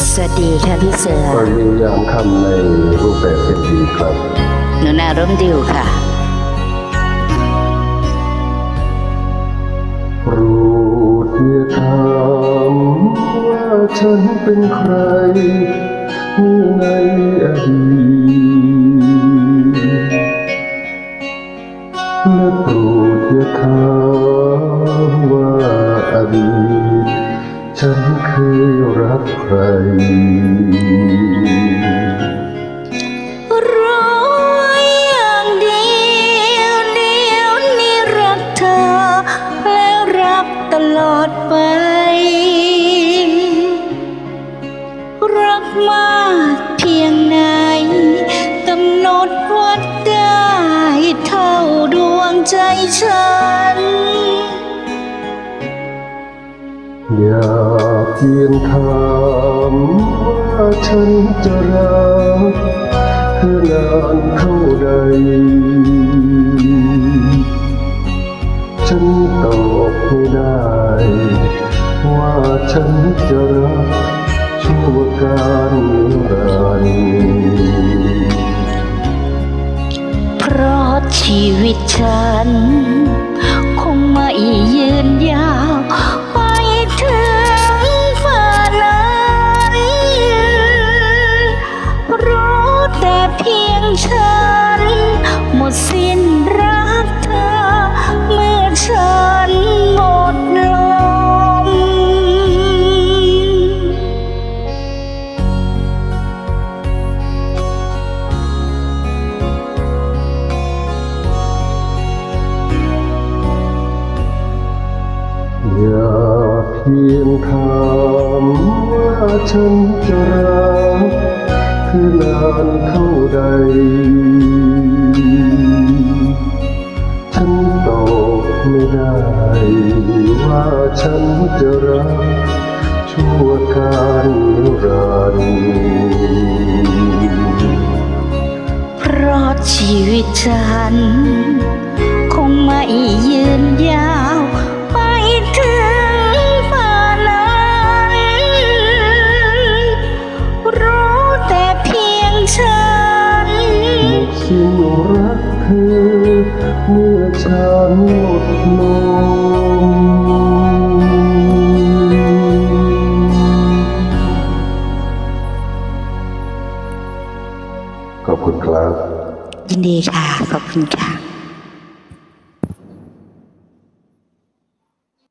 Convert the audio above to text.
สวัสดีค่ะพี่เสือวันนี้ยามค่ำในรูปแบบเป็นดีครับหนูนาร่มดิวค่ะโปรดอย่าถามว่าฉันเป็นใครเมื่อในอดีตและโปรดอย่าถามว่าอดีตฉันเคยรั กใคร รู้อย่างเดียวเดียวนี้รักเธอ และรักตลอดไป รักมากเพียงไหนกำหนดวัดได้เท่าดวงใจฉันอย่า เพียงถามว่าฉันจะรักเธอนานเท่าใด ฉันตอบไม่ได้ ว่าฉันจะรักชั่วการนิรันดร์เพราะชีวิตฉัน คงไม่ อย่าเพียงถามว่าฉันจะรักเธอนานเท่าใด ฉันตอบไม่ได้ว่าฉันจะรักชั่วการนิรันดร์เพราะชีวิตฉัน รักเธอเมื่อฉันหมดลมขอบคุณครับ ยินดีค่ะ ขอบคุณค่ะ